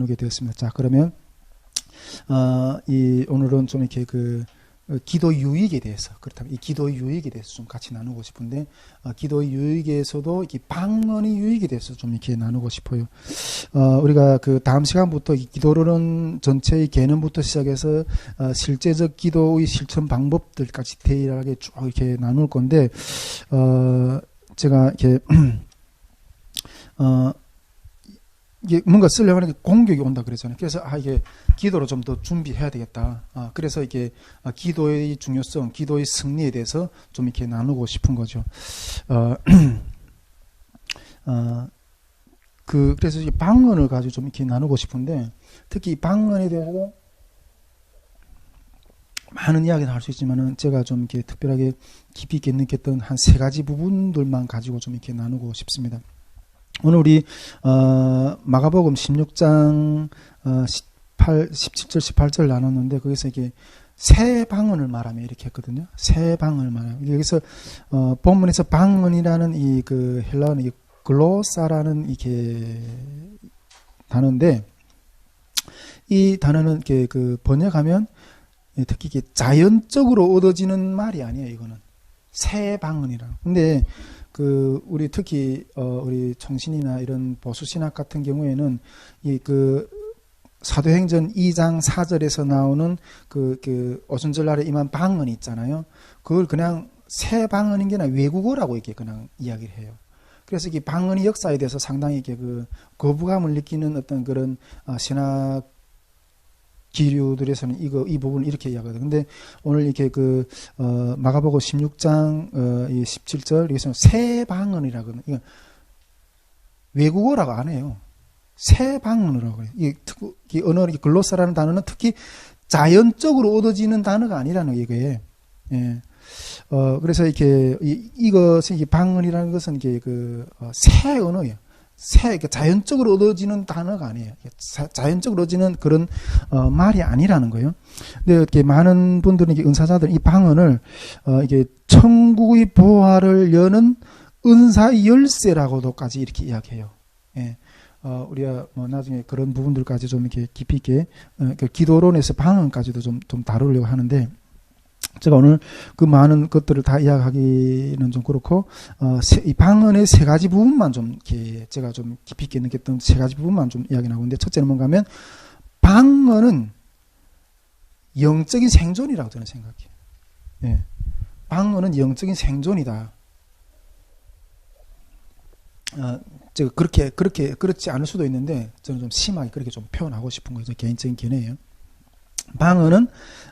나누게 되었습니다. 자, 그러면 어, 이 오늘은 좀 이렇게 그 어, 기도 유익에 대해서 그렇다면 이 기도 유익에 대해서 좀 같이 나누고 싶은데 어, 기도 유익에서도 이렇게 방언의 유익에 대해서 좀 이렇게 나누고 싶어요. 어, 우리가 그 다음 시간부터 이 기도론은 전체의 개념부터 시작해서 어, 실제적 기도의 실천 방법들까지 디테일하게 쭉 이렇게 나눌 건데 어, 제가 이렇게 어, 이게 뭔가 쓰려고 하는 게 공격이 온다 그랬잖아요. 그래서 아 이게 기도로 좀 더 준비해야 되겠다. 아 그래서 이게 아, 기도의 중요성, 기도의 승리에 대해서 좀 이렇게 나누고 싶은 거죠. 어, 어, 그 그래서 이 방언을 가지고 좀 이렇게 나누고 싶은데 특히 방언에 대해서 많은 이야기를 할 수 있지만은 제가 좀 이렇게 특별하게 깊이 있게 느꼈던 한 세 가지 부분들만 가지고 좀 이렇게 나누고 싶습니다. 오늘 우리 어, 마가복음 16장 어, 18, 17절 18절 나눴는데 거기서 이게 새 방언을 말하며 이렇게 했거든요. 새 방언을 말하며 여기서 어, 본문에서 방언이라는 이 그 헬라어는 이 글로사라는 이게 단어인데 이 단어는 이렇게 그 번역하면 특히 이게 자연적으로 얻어지는 말이 아니에요. 이거는 새 방언이라. 근데 그 우리 특히 어 우리 청신이나 이런 보수 신학 같은 경우에는 이 그 사도행전 2장 4절에서 나오는 그, 그 오순절 날에 임한 방언 있잖아요. 그걸 그냥 새 방언인 게 아니라 외국어라고 이렇게 그냥 이야기를 해요. 그래서 이 방언의 역사에 대해서 상당히 이렇게 그 거부감을 느끼는 어떤 그런 어, 신학 기류들에서는 이거 이 부분을 이렇게 이야기하거든요. 근데 오늘 이렇게 그 어, 마가복음 16장 어, 이 17절 여기서 새 방언이라거든요. 이거 외국어라고 안 해요. 새 방언이라고 해요. 이, 특, 이 언어 이 글로사라는 단어는 특히 자연적으로 얻어지는 단어가 아니라는 이거예요. 예. 어, 그래서 이렇게 이, 이것이 이 방언이라는 것은 이게 그새 어, 언어예요. 새, 그러니까 자연적으로 얻어지는 단어가 아니에요. 자연적으로 얻어지는 그런 어, 말이 아니라는 거예요. 근데 이렇게 많은 분들은 이게 은사자들 이 방언을 어, 이게 천국의 보화를 여는 은사 열쇠라고도까지 이렇게 이야기해요. 예. 어, 우리가 뭐 나중에 그런 부분들까지 좀 이렇게 깊이 있게 어, 그 기도론에서 방언까지도 좀, 좀 다루려고 하는데 제가 오늘 그 많은 것들을 다 이야기하기는 좀 그렇고 어, 세, 이 방언의 세 가지 부분만 좀 이렇게 제가 좀 깊이 있게 느꼈던 세 가지 부분만 좀 이야기 나오는데 첫째는 뭔가 하면 방언은 영적인 생존이라고 저는 생각해요. 예. 방언은 영적인 생존이다. 어, 제가 그렇게 그렇게 그렇지 않을 수도 있는데 저는 좀 심하게 그렇게 좀 표현하고 싶은 거죠. 개인적인 견해예요. 방언은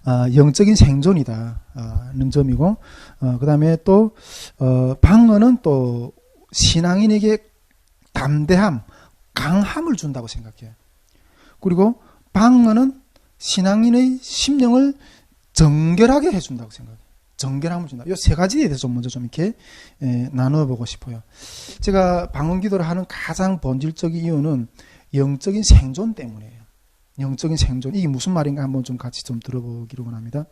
어, 영적인 생존이다는 점이고 어, 그다음에 또 어, 방언은 또 신앙인에게 담대함, 강함을 준다고 생각해요. 그리고 방언은 신앙인의 심령을 정결하게 해준다고 생각해요. 정결함을 준다. 이 세 가지에 대해서 좀 먼저 좀 이렇게 에, 나누어 보고 싶어요. 제가 방언 기도를 하는 가장 본질적인 이유는 영적인 생존 때문이에요. 영적인 생존 이게 무슨 말인가 한번 좀 같이 좀 들어보기로 원합니다.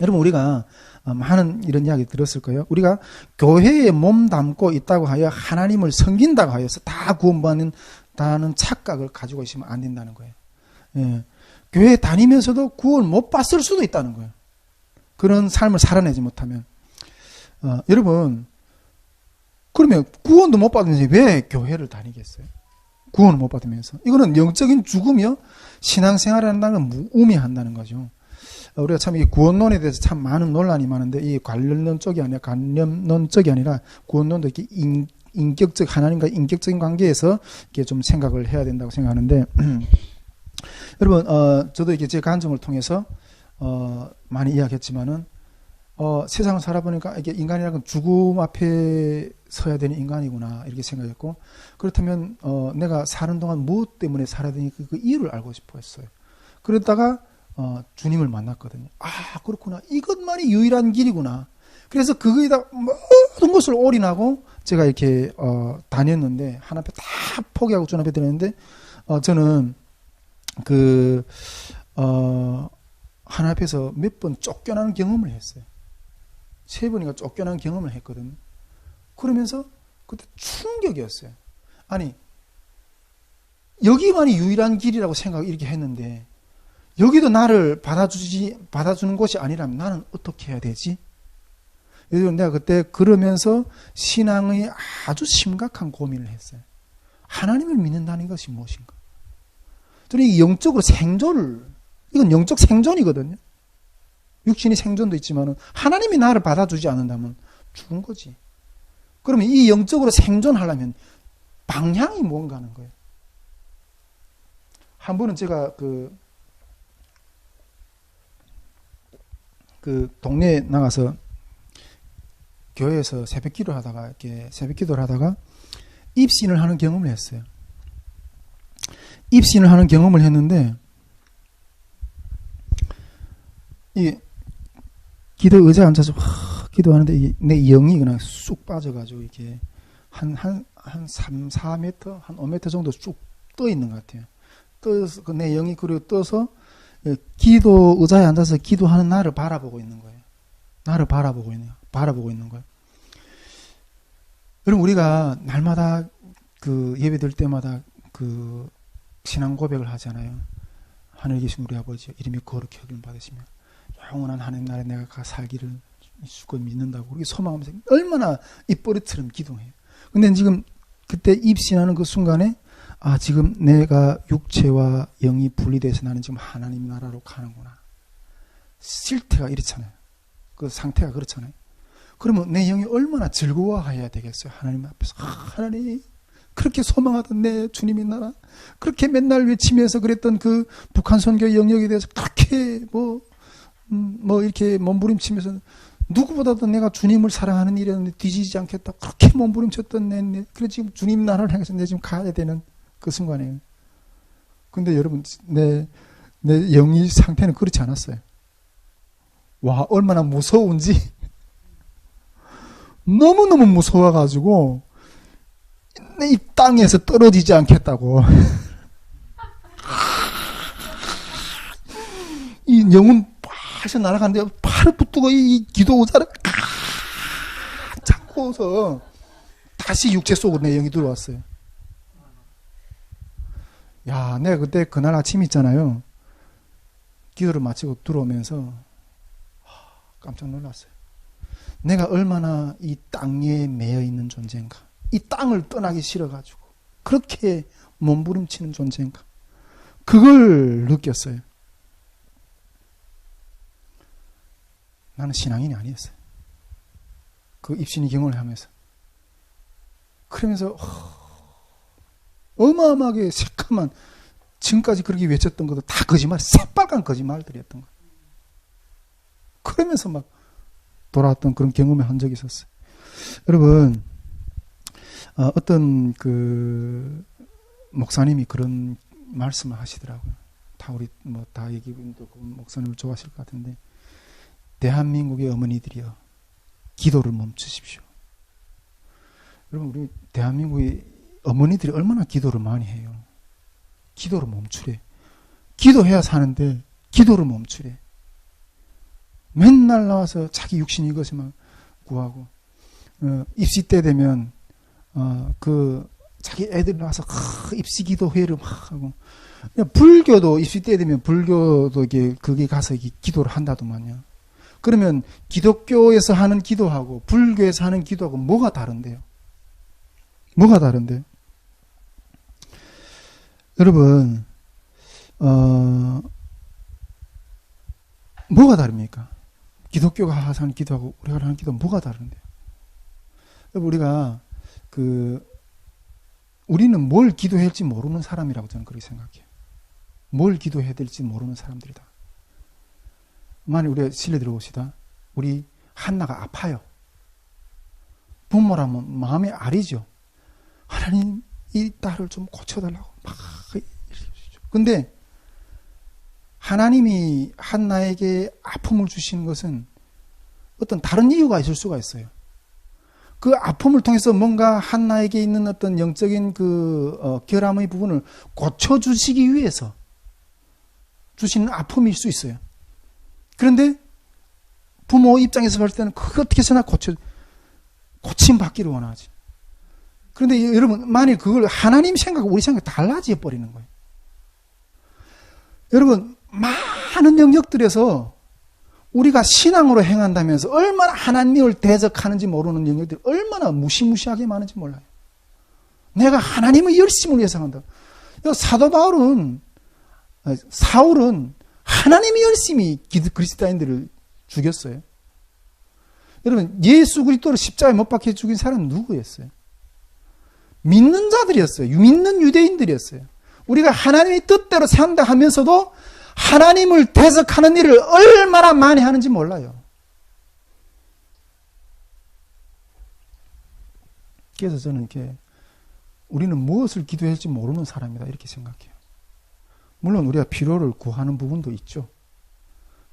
여러분 우리가 어, 많은 이런 이야기 들었을 거예요. 우리가 교회에 몸 담고 있다고 하여 하나님을 섬긴다고 하여서 다 구원받는 다는 착각을 가지고 있으면 안 된다는 거예요. 예. 교회 다니면서도 구원 못 받을 수도 있다는 거예요. 그런 삶을 살아내지 못하면 어, 여러분 그러면 구원도 못 받으면서 왜 교회를 다니겠어요? 구원을 못 받으면서 이거는 영적인 죽음이요 신앙생활을 한다는 건 무의미한다는 거죠. 우리가 참 이 구원론에 대해서 참 많은 논란이 많은데 이 관련론 쪽이 아니라 관념론 쪽이 아니라 구원론도 이렇게 인, 인격적 하나님과 인격적인 관계에서 이렇게 좀 생각을 해야 된다고 생각하는데 여러분 어, 저도 이게 제 간증을 통해서 어, 많이 이야기했지만은 어, 세상을 살아보니까 이게 인간이라는 건 죽음 앞에 서야 되는 인간이구나 이렇게 생각했고 그렇다면 어, 내가 사는 동안 무엇 때문에 살아야 되니 그, 그 이유를 알고 싶어 했어요. 그러다가 어, 주님을 만났거든요. 아 그렇구나 이것만이 유일한 길이구나. 그래서 그거에다 모든 것을 올인하고 제가 이렇게 어, 다녔는데 하나님다 포기하고 주 앞에 드렸는데 어, 저는 그 어, 하나 앞에서 몇 번 쫓겨나는 경험을 했어요. 세 번인가 쫓겨난 경험을 했거든요. 그러면서 그때 충격이었어요. 아니 여기만이 유일한 길이라고 생각 이렇게 했는데 여기도 나를 받아주지 받아주는 곳이 아니라면 나는 어떻게 해야 되지? 그래서 내가 그때 그러면서 신앙의 아주 심각한 고민을 했어요. 하나님을 믿는다는 것이 무엇인가? 저는 이 영적으로 생존을 이건 영적 생존이거든요. 육신이 생존도 있지만은 하나님이 나를 받아주지 않는다면 죽은 거지. 그러면 이 영적으로 생존하려면 방향이 뭔가 하는 거예요. 한 번은 제가 그, 그 동네에 나가서 교회에서 새벽 기도 하다가 이렇게 새벽 기도를 하다가 입신을 하는 경험을 했어요. 입신을 하는 경험을 했는데 이 기도 의자에 앉아서 하, 기도하는데 내 영이 그냥 쑥 빠져가지고 이렇게 한, 한, 한 3, 4m, 한 5m 정도 쭉 떠 있는 것 같아요. 떠서, 그내 영이 그리고 떠서 기도 의자에 앉아서 기도하는 나를 바라보고 있는 거예요. 나를 바라보고 있는, 바라보고 있는 거예요. 여러분, 우리가 날마다 그 예배 될 때마다 그 신앙 고백을 하잖아요. 하늘에 계신 우리 아버지, 이름이 거룩히 여김 받으시며, 영원한 하나님 나라에 내가 가 살기를 수고 믿는다고 우리 소망하면 서 얼마나 입버릇처럼 기도해요. 근데 지금 그때 입신하는 그 순간에 아 지금 내가 육체와 영이 분리돼서 나는 지금 하나님 나라로 가는구나. 실태가 이렇잖아요. 그 상태가 그렇잖아요. 그러면 내 영이 얼마나 즐거워해야 되겠어요. 하나님 앞에서 아, 하나님 그렇게 소망하던 내 주님의 나라 그렇게 맨날 외치면서 그랬던 그 북한 선교 영역에 대해서 그렇게 뭐 음, 뭐 이렇게 몸부림치면서 누구보다도 내가 주님을 사랑하는 일에는 뒤지지 않겠다. 그렇게 몸부림쳤던 내, 내 그래 지금 주님 나라를 향해서 내 지금 가야 되는 그 순간이에요. 근데 여러분 내, 내 영이 상태는 그렇지 않았어요. 와 얼마나 무서운지 너무너무 무서워가지고 내이 땅에서 떨어지지 않겠다고 이 영은 파셔 날아가는데 팔을 붙들고 이 기도 의자를 잡고서 다시 육체 속으로 내 영이 들어왔어요. 야, 내가 그때 그날 아침 있잖아요. 기도를 마치고 들어오면서 깜짝 놀랐어요. 내가 얼마나 이 땅에 매여 있는 존재인가. 이 땅을 떠나기 싫어가지고 그렇게 몸부림치는 존재인가. 그걸 느꼈어요. 나는 신앙인이 아니었어요. 그 입신이 경험을 하면서. 그러면서 어마어마하게 새까만 지금까지 그렇게 외쳤던 것도 다 거짓말, 새빨간 거짓말들이었던 거예요. 그러면서 막 돌아왔던 그런 경험을 한 적이 있었어요. 여러분, 어, 떤그 목사님이 그런 말씀을 하시더라고요. 다 우리 뭐다그 목사님을 좋아하실 것 같은데 대한민국의 어머니들이여 기도를 멈추십시오. 여러분 우리 대한민국의 어머니들이 얼마나 기도를 많이 해요. 기도를 멈추래. 기도해야 사는데 기도를 멈추래. 맨날 나와서 자기 육신 이것만 구하고 어, 입시 때 되면 어, 그 자기 애들 나와서 크, 입시 기도 회를 막 하고 불교도 입시 때 되면 불교도 이게 그게 가서 이게 기도를 한다더만요. 그러면 기독교에서 하는 기도하고 불교에서 하는 기도하고 뭐가 다른데요? 뭐가 다른데요? 여러분, 어, 뭐가 다릅니까? 기독교가 하는 기도하고 우리가 하는 기도 뭐가 다른데요? 우리가 그 우리는 뭘 기도해야 할지 모르는 사람이라고 저는 그렇게 생각해요. 뭘 기도해야 될지 모르는 사람들이다. 만약 우리가 실례 들어봅시다. 우리 한나가 아파요. 부모라면 마음이 아리죠. 하나님 이 딸을 좀 고쳐달라고 막 근데 하나님이 한나에게 아픔을 주시는 것은 어떤 다른 이유가 있을 수가 있어요. 그 아픔을 통해서 뭔가 한나에게 있는 어떤 영적인 그 어, 결함의 부분을 고쳐주시기 위해서 주시는 아픔일 수 있어요. 그런데 부모 입장에서 볼 때는 그게 어떻게 해서나 고쳐, 고침 받기를 원하지. 그런데 이- 여러분, 만일 그걸 하나님 생각과 우리 생각 달라져 버리는 거예요. 여러분, 많은 영역들에서 우리가 신앙으로 행한다면서 얼마나 하나님을 대적하는지 모르는 영역들이 얼마나 무시무시하게 많은지 몰라요. 내가 하나님의 열심을 위해서 한다. 여기 사도 바울은, 사울은 하나님의 열심히 그리스도인들을 죽였어요. 여러분, 예수 그리스도를 십자가에 못 박혀 죽인 사람은 누구였어요? 믿는 자들이었어요. 믿는 유대인들이었어요. 우리가 하나님의 뜻대로 산다 하면서도 하나님을 대적하는 일을 얼마나 많이 하는지 몰라요. 그래서 저는 이렇게 우리는 무엇을 기도할지 모르는 사람이다 이렇게 생각해요. 물론 우리가 필요를 구하는 부분도 있죠.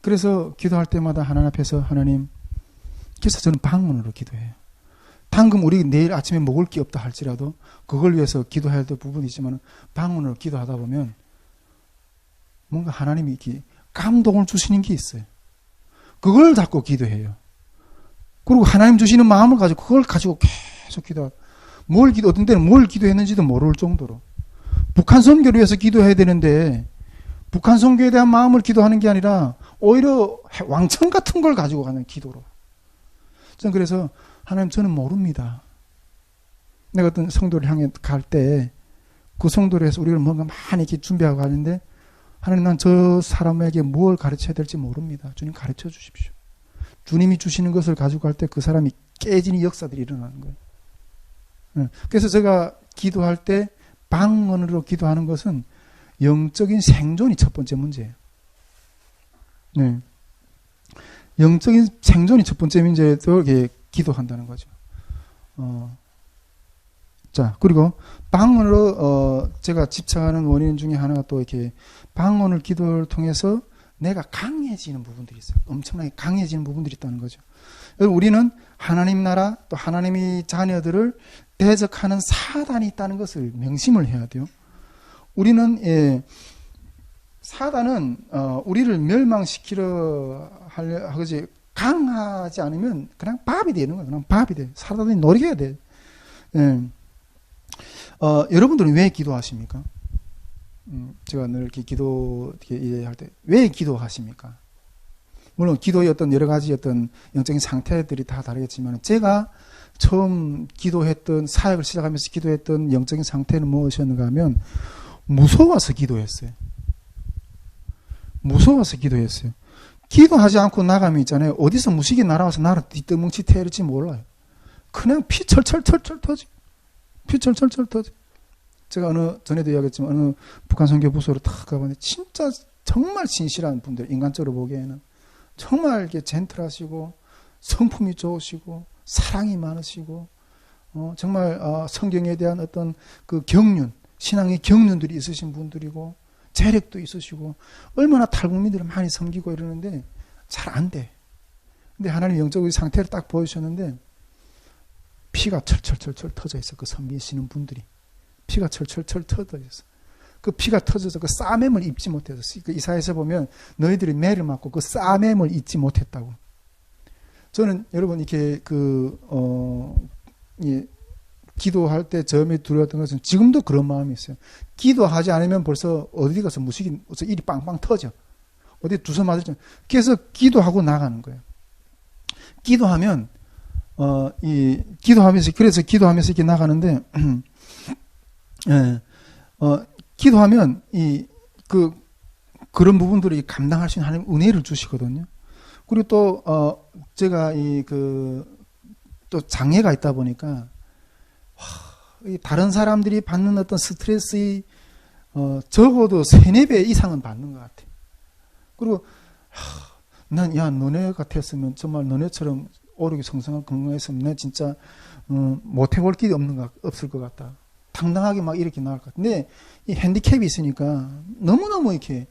그래서 기도할 때마다 하나님 앞에서 하나님 그래서 저는 방언으로 기도해요. 당금 우리 내일 아침에 먹을 게 없다 할지라도 그걸 위해서 기도해야 될 부분이 있지만 방언으로 기도하다 보면 뭔가 하나님이 이렇게 감동을 주시는 게 있어요. 그걸 잡고 기도해요. 그리고 하나님 주시는 마음을 가지고 그걸 가지고 계속 기도. 뭘 기도 어떤 때는 뭘 기도했는지도 모를 정도로 북한 선교를 위해서 기도해야 되는데 북한 선교에 대한 마음을 기도하는 게 아니라 오히려 왕청 같은 걸 가지고 가는 기도로. 저는 그래서 하나님 저는 모릅니다. 내가 어떤 성도를 향해 갈 때 그 성도를 해서 우리가 뭔가 많이 이렇게 준비하고 가는데 하나님 난 저 사람에게 뭘 가르쳐야 될지 모릅니다. 주님 가르쳐 주십시오. 주님이 주시는 것을 가지고 갈 때 그 사람이 깨지는 역사들이 일어나는 거예요. 예. 그래서 제가 기도할 때 방언으로 기도하는 것은 영적인 생존이 첫 번째 문제예요. 네. 영적인 생존이 첫 번째 문제도 이렇게 기도한다는 거죠. 어. 자, 그리고 방언으로 어 제가 집착하는 원인 중에 하나가 또 이렇게 방언을 기도를 통해서 내가 강해지는 부분들이 있어요. 엄청나게 강해지는 부분들이 있다는 거죠. 우리는 하나님 나라 또 하나님의 자녀들을 대적하는 사단이 있다는 것을 명심을 해야 돼요. 우리는 예, 사단은 어, 우리를 멸망시키려 하지 강하지 않으면 그냥 밥이 되는 거예요. 그냥 밥이 돼. 사단이 노리게 돼. 예. 어, 여러분들은 왜 기도하십니까? 음, 제가 늘 이렇게 기도 이렇게 할 때 왜 기도하십니까? 물론 기도의 어떤 여러 가지 어떤 영적인 상태들이 다 다르겠지만 제가 처음 기도했던 사역을 시작하면서 기도했던 영적인 상태는 무엇이었는가 하면 무서워서 기도했어요. 무서워서 기도했어요. 기도하지 않고 나가면 있잖아요. 어디서 무식이 날아와서 나를 뒤떠뭉치 태울지 몰라요. 그냥 피 철철철철 터지. 피 철철철 터지. 제가 어느 전에도 이야기했지만 어느 북한 선교 부서로 탁 가봤는데 진짜 정말 진실한 분들 인간적으로 보기에는 정말 이렇게 젠틀하시고 성품이 좋으시고 사랑이 많으시고 어, 정말 어, 성경에 대한 어떤 그 경륜 신앙의 경륜들이 있으신 분들이고 재력도 있으시고 얼마나 탈북민들을 많이 섬기고 이러는데 잘 안 돼. 근데 하나님 영적인 상태를 딱 보여주셨는데 피가 철철철철 터져 있어 그 섬기시는 분들이 피가 철철철 터져 있어. 그 피가 터져서 그 싸매을 입지 못해서 그 이사에서 보면 너희들이 매를 맞고 그 싸매을 잊지 못했다고. 저는 여러분 이렇게 그 어 예, 기도할 때 저음에 두려웠던 것은 지금도 그런 마음이 있어요. 기도하지 않으면 벌써 어디 가서 무식이 일이 빵빵 터져. 어디 두서 맞을지. 그래서 기도하고 나가는 거예요. 기도하면 어 이 기도하면서 그래서 기도하면서 이렇게 나가는데 예. 어 기도하면 이 그 그런 부분들을 감당할 수 있는 하나님 은혜를 주시거든요. 그리고 또 어 제가 이 그 또 장애가 있다 보니까 이 다른 사람들이 받는 어떤 스트레스의 어, 적어도 세네 배 이상은 받는 것 같아. 그리고 난야 너네 같았으면 정말 너네처럼 오르기 성성한 건강했으면 내 진짜 어, 못 해볼 길이 없는 것 없을 것 같다. 당당하게 막 이렇게 나갈 것 같아. 근데 이 핸디캡이 있으니까 너무 너무 이렇게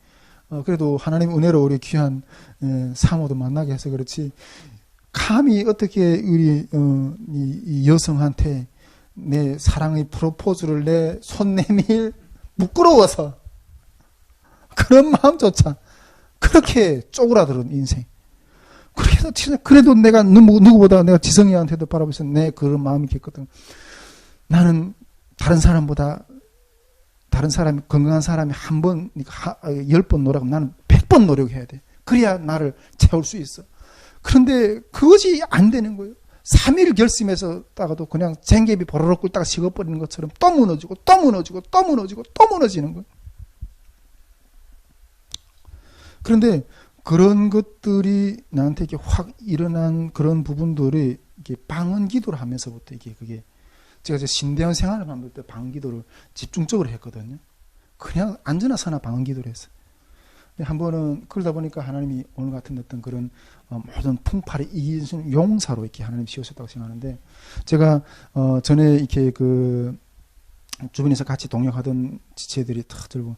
어, 그래도 하나님 은혜로 우리 귀한 에, 사모도 만나게 해서 그렇지. 감히 어떻게 우리 어, 이, 이 여성한테 내 사랑의 프로포즈를 내 손 내밀 부끄러워서 그런 마음조차 그렇게 쪼그라드는 인생. 진짜 그래도 내가 누구 누구 보다 내가 지성이한테도 바라보면서 내 그런 마음이 있거든. 나는 다른 사람보다 다른 사람이 건강한 사람이 한 번, 열 번 노력하면 나는 백 번 노력해야 돼. 그래야 나를 채울 수 있어. 그런데 그것이 안 되는 거예요. 3일 결심해서 다가도 그냥 쟁개비 보로록 굴다가 식어버리는 것처럼 또 무너지고 또 무너지고 또 무너지고 또 무너지는 거예요. 그런데 그런 것들이 나한테 이렇게 확 일어난 그런 부분들이 이게 방언 기도를 하면서부터 이게 그게 제가 이제 신대원 생활을 만들 때 방언 기도를 집중적으로 했거든요. 그냥 앉으나 서나 방언 기도를 했어요. 한 번은 그러다 보니까 하나님이 오늘 같은 어떤 그런 어, 모든 풍파를 이기는 용사로 이렇게 하나님 씌우셨다고 생각하는데 제가 어 전에 이렇게 그 주변에서 같이 동역하던 지체들이 탁 들고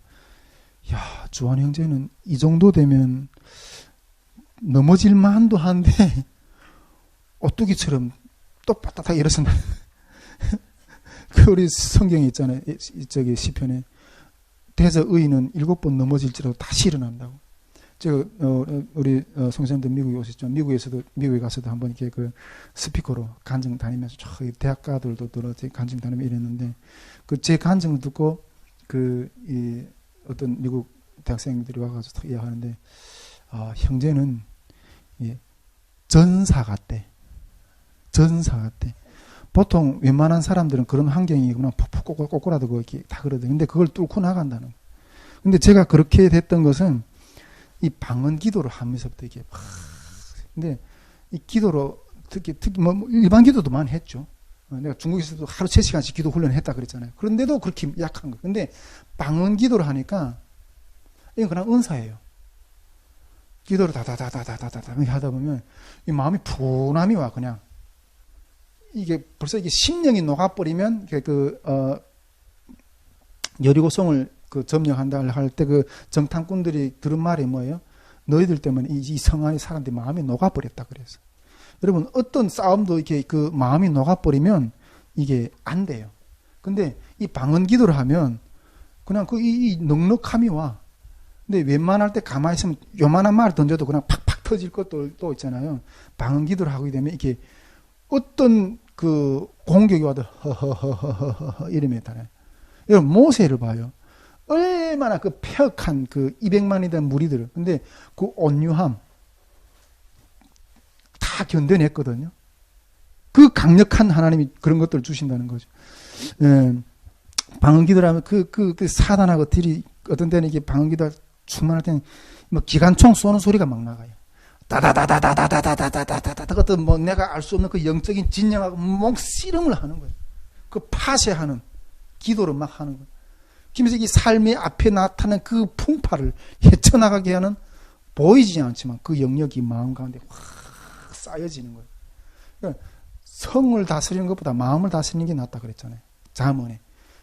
야 주한 형제는 이 정도 되면 넘어질 만도 한데 오뚜기처럼 똑바닥 일어선다. 그 우리 성경에 있잖아요. 저기 시편에 대저 의인은 일곱 번 넘어질지라도 다시 일어난다고. 제가 어, 어, 우리 어, 성생들 미국에 오셨죠. 미국에서도 미국에 가서도 한번 이렇게 그 스피커로 간증 다니면서 저 대학가들도 들어 간증 다니며 이랬는데 그 제 간증을 듣고 그 이 어떤 미국 대학생들이 와가지고 탁 이야기하는데 아, 형제는 예, 전사 같대. 전사 같대. 보통 웬만한 사람들은 그런 환경이 그냥 푹푹 꼬꼬- 꼬꼬라들고 이렇게 다 그러거든요. 근데 그걸 뚫고 나간다는 거. 근데 제가 그렇게 됐던 것은 이 방언 기도를 하면서부터 이게 막 근데 이 기도로 특히 특히 뭐 일반 기도도 많이 했죠. 어, 내가 중국에서도 하루 세 시간씩 기도 훈련을 했다 그랬잖아요. 그런데도 그렇게 약한 거. 근데 방언 기도를 하니까 이건 그냥 은사예요. 기도를 다다다다다다다 하다 보면 이 마음이 분함이 와 그냥 이게 벌써 이게 심령이 녹아버리면 그 어, 여리고성을 그 점령한다 할 때 그 정탐꾼들이 들은 말이 뭐예요? 너희들 때문에 이, 이 성안의 사람들이 마음이 녹아버렸다 그래서 여러분 어떤 싸움도 이렇게 그 마음이 녹아버리면 이게 안 돼요. 근데 이 방언 기도를 하면 그냥 그이이 넉넉함이 와. 근데 웬만할 때 가만히 있으면 요만한 말 던져도 그냥 팍팍 터질 것도 또 있잖아요. 방언 기도를 하게 되면 이게 어떤 그 공격이 와도 허허허허허 이러면 있잖아요. 여러분 모세를 봐요. 얼마나 그 폐역한 그 200만이 된 무리들. 근데 그 온유함 다 견뎌냈거든요. 그 강력한 하나님이 그런 것들을 주신다는 거죠. 예. 방언 기도를 하면 그, 그, 그 사단하고 딜이 어떤 때는 이게 방언 기도 충만할 때는 뭐 기관총 쏘는 소리가 막 나가요. 다다다다다다다다다다다다다 어떤 뭐 내가 알 수 없는 그 영적인 진영하고 목씨름을 하는 거예요. 그 파쇄하는 기도를 막 하는 거예요. 이 삶의 앞에 나타나는 그 풍파를 헤쳐나가게 하는 보이지 않지만 그 영역이 마음 가운데 확 쌓여지는 거예요. 그러니까 성을 다스리는 것보다 마음을 다스리는 게 낫다 그랬잖아요. 자문에.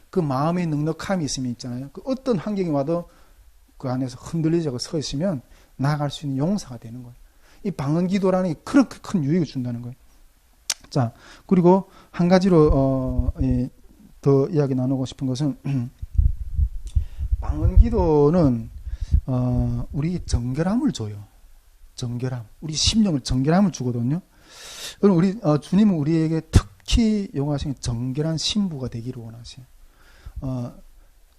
그 마음의 넉넉함이 있으면 있잖아요. 그 어떤 환경이 와도 그 안에서 흔들리지 않고 서 있으면 나아갈 수 있는 용사가 되는 거예요. 이 방언 기도라는 게 그렇게 큰 유익을 준다는 거예요. 자, 그리고 한 가지로 어, 예, 더 이야기 나누고 싶은 것은 방언 기도는 어, 우리 정결함을 줘요. 정결함. 우리 심령을 정결함을 주거든요. 여러분 우리 어, 주님은 우리에게 특히 요구하시는 정결한 신부가 되기를 원하세요. 어,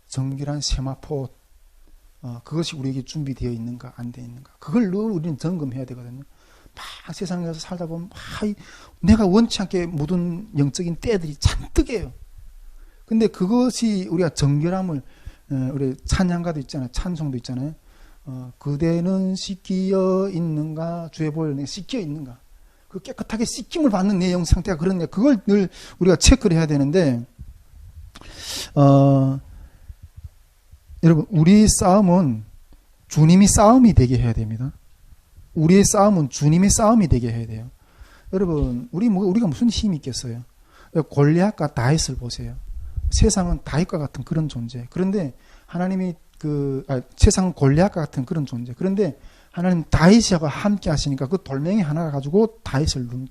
정결한 세마포 어, 그것이 우리에게 준비되어 있는가 안 되어 있는가 그걸 늘 우리는 점검해야 되거든요. 막 세상에서 살다 보면 막 이- 내가 원치 않게 묻은 영적인 때들이 잔뜩해요. 근데 그것이 우리가 정결함을 어, 우리 찬양가도 있잖아요. 찬송도 있잖아요. 어, 그대는 씻기어 있는가 주의 보혈 내가 씻겨 있는가 그 깨끗하게 씻김을 받는 내영 상태가 그런데 그걸 늘 우리가 체크를 해야 되는데 어, 여러분 우리 싸움은 주님이 싸움이 되게 해야 됩니다. 우리의 싸움은 주님의 싸움이 되게 해야 돼요. 여러분 우리 뭐 우리가 무슨 힘이 있겠어요? 골리앗과 다윗을 보세요. 세상은 다윗과 같은 그런 존재. 그런데 하나님이 그 아, 세상은 골리앗과 같은 그런 존재. 그런데 하나님 다윗하고 함께 하시니까 그 돌멩이 하나 가지고 다윗을 눈-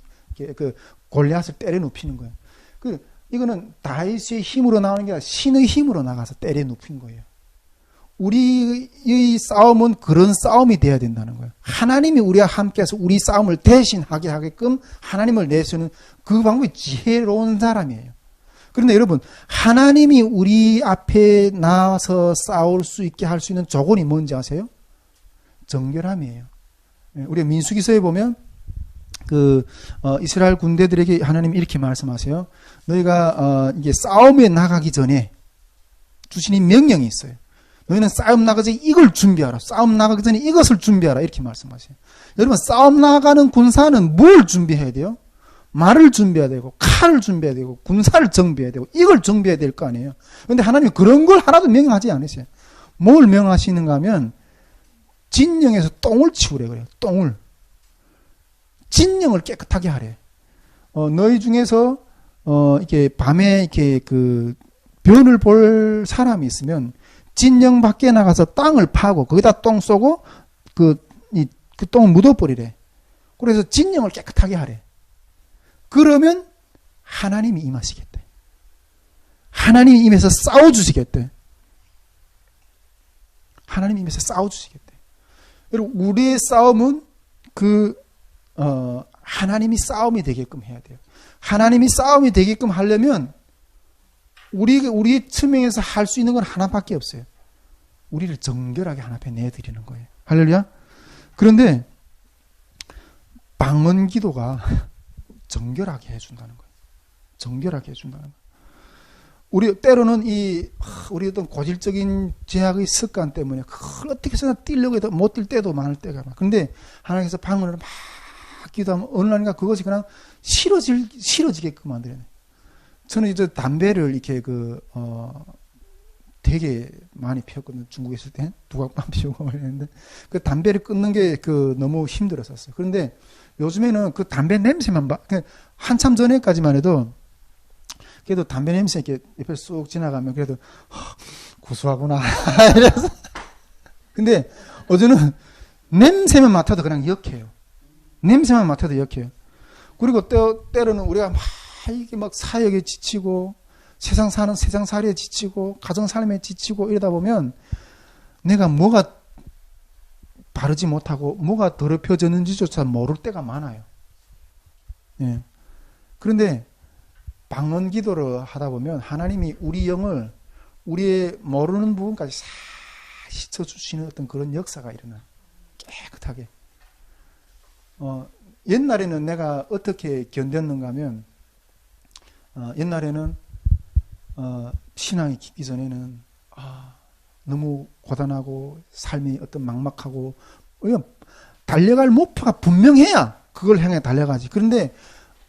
그 골리앗을 때려 눕히는 거예요. 그 이거는 다윗의 힘으로 나오는 게 아니라 신의 힘으로 나가서 때려 눕힌 거예요. 우리의 싸움은 그런 싸움이 돼야 된다는 거예요. 하나님이 우리와 함께해서 우리 싸움을 대신하게 하게끔 하나님을 내세우는 그 방법이 지혜로운 사람이에요. 그런데 여러분, 하나님이 우리 앞에 나와서 싸울 수 있게 할 수 있는 조건이 뭔지 아세요? 정결함이에요. 예, 우리 민수기서에 보면 그 어, 이스라엘 군대들에게 하나님 이렇게 말씀하세요. 너희가 어, 이게 싸움에 나가기 전에 주시는 명령이 있어요. 너희는 싸움 나가기 전에 이걸 준비하라. 싸움 나가기 전에 이것을 준비하라. 이렇게 말씀하세요. 여러분 싸움 나가는 군사는 뭘 준비해야 돼요? 말을 준비해야 되고 칼을 준비해야 되고 군사를 정비해야 되고 이걸 정비해야 될 거 아니에요. 그런데 하나님이 그런 걸 하나도 명령하지 않으세요. 뭘 명하시는가 하면 진영에서 똥을 치우래 그래요. 똥을. 진영을 깨끗하게 하래. 어, 너희 중에서 어, 이렇게 밤에 이렇게 그 변을 볼 사람이 있으면 진영 밖에 나가서 땅을 파고 거기다 똥 쏘고 그, 이, 그 똥을 묻어버리래. 그래서 진영을 깨끗하게 하래. 그러면 하나님이 임하시겠대. 하나님이 임해서 싸워주시겠대. 하나님이 임해서 싸워주시겠대. 여러분, 우리의 싸움은 그, 어, 하나님이 싸움이 되게끔 해야 돼요. 하나님이 싸움이 되게끔 하려면 우리, 우리 투명에서 할 수 있는 건 하나밖에 없어요. 우리를 정결하게 하나 앞에 내드리는 거예요. 할렐루야? 그런데 방언 기도가 정결하게 해준다는 거예요. 정결하게 해준다는 거예요. 우리 때로는 이 우리 어떤 고질적인 죄악의 습관 때문에 그걸 어떻게 해서나 뛰려고 해도 못 뛸 때도 많을 때가 많아. 근데 하나님께서 방언을 막 기도하면 어느 날인가 그것이 그냥 싫어질 싫어지게끔 만들어내. 저는 이제 담배를 이렇게 그 어, 되게 많이 피웠거든요. 중국에 있을 때 두각만 피우고 그랬는데 그 담배를 끊는 게 그 너무 힘들었었어요. 그런데 요즘에는 그 담배 냄새만 봐. 한참 전에까지만 해도 그래도 담배 냄새 이렇게 옆에 쑥 지나가면 그래도 구수하구나. 이래서 근데 어제는 냄새만 맡아도 그냥 역해요. 냄새만 맡아도 역해요. 그리고 때, 때로는 우리가 막 이게 막 사역에 지치고 세상 사는 세상 살이에 지치고 가정 삶에 지치고 이러다 보면 내가 뭐가 바르지 못하고 뭐가 더럽혀졌는지조차 모를 때가 많아요. 예. 그런데 방언 기도를 하다 보면 하나님이 우리 영을 우리의 모르는 부분까지 싹 씻어 주시는 어떤 그런 역사가 일어나. 깨끗하게. 어, 옛날에는 내가 어떻게 견뎠는가 하면, 어, 옛날에는, 어, 신앙이 깊기 전에는, 아, 너무 고단하고 삶이 어떤 막막하고 달려갈 목표가 분명해야 그걸 향해 달려가지. 그런데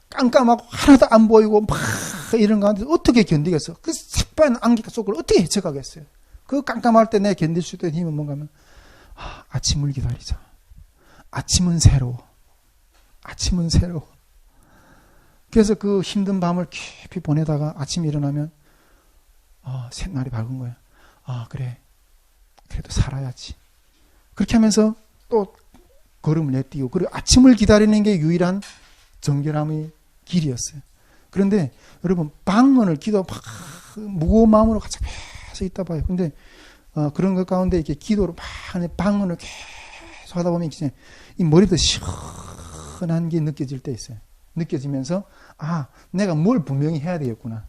깜깜하고 하나도 안 보이고 막 이런 가운데 어떻게 견디겠어? 그 새빨간 안개 속을 어떻게 헤쳐가겠어요? 그 깜깜할 때 내 견딜 수 있는 힘은 뭔가 하면 아, 아침을 기다리자. 아침은 새로워. 아침은 새로워. 그래서 그 힘든 밤을 깊이 보내다가 아침 일어나면 아, 새날이 밝은 거야. 아, 그래. 그래도 살아야지. 그렇게 하면서 또 걸음을 내띄고 그리고 아침을 기다리는 게 유일한 정결함의 길이었어요. 그런데 여러분 방언을 기도 막 무거운 마음으로 같이 계속 있다 봐요. 근데 어, 그런 것 가운데 이렇게 기도로 막 방언을 계속 하다 보면 이제 이 머리도 시원한 게 느껴질 때 있어요. 느껴지면서 아 내가 뭘 분명히 해야 되겠구나.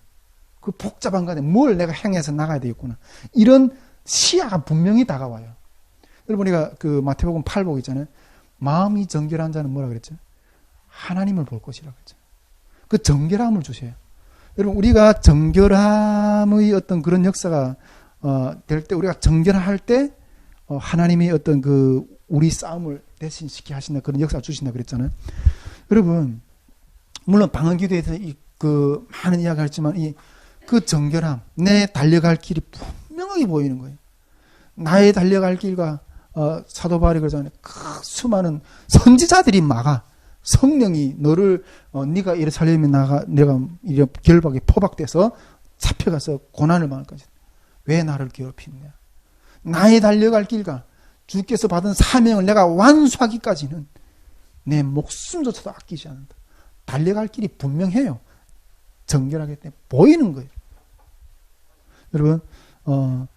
그 복잡한 간에 뭘 내가 향해서 나가야 되겠구나. 이런 시야가 분명히 다가와요. 여러분 우리가 그 마태복음 8복 있잖아요. 마음이 정결한 자는 뭐라 그랬죠? 하나님을 볼 것이라고 했죠. 그 정결함을 주세요. 여러분 우리가 정결함의 어떤 그런 역사가 어, 될 때 우리가 정결할 때 어, 하나님이 어떤 그 우리 싸움을 대신시키 하신다 그런 역사 주신다 그랬잖아요. 여러분 물론 방언기도에서 이 그 많은 이야기가 있지만 이 그 정결함 내 달려갈 길이 분명하게 보이는 거예요. 나의 달려갈 길과 어, 사도 바울이 그러잖아요. 그 수많은 선지자들이 막아 성령이 너를 어, 네가 예루살렘에 나가 내가 결박에 포박돼서 잡혀가서 고난을 받을 것이다. 왜 나를 괴롭히느냐? 나의 달려갈 길과 주께서 받은 사명을 내가 완수하기까지는 내 목숨조차도 아끼지 않는다. 달려갈 길이 분명해요. 정결하기 때문에 보이는 거예요. 여러분, 어,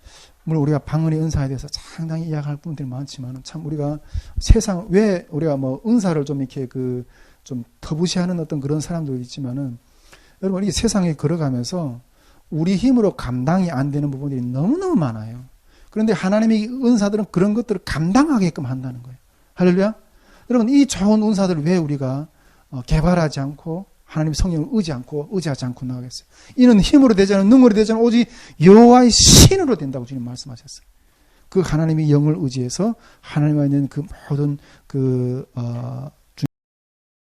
물론 우리가 방언의 은사에 대해서 상당히 이야기할 부분들이 많지만 참 우리가 세상 왜 우리가 뭐 은사를 좀 이렇게 그 좀 터부시하는 어떤 그런 사람도 있지만은 여러분 이 세상에 걸어가면서 우리 힘으로 감당이 안 되는 부분들이 너무너무 많아요. 그런데 하나님의 은사들은 그런 것들을 감당하게끔 한다는 거예요. 할렐루야. 여러분 이 좋은 은사들을 왜 우리가 어, 개발하지 않고 하나님 성령을 의지 않고 의지하지 않고 나가겠어요. 이는 힘으로 되지 않은 능으로 되지 않은 오직 여호와의 신으로 된다고 주님 말씀하셨어요. 그 하나님의 영을 의지해서 하나님과 있는 그 모든 그 어,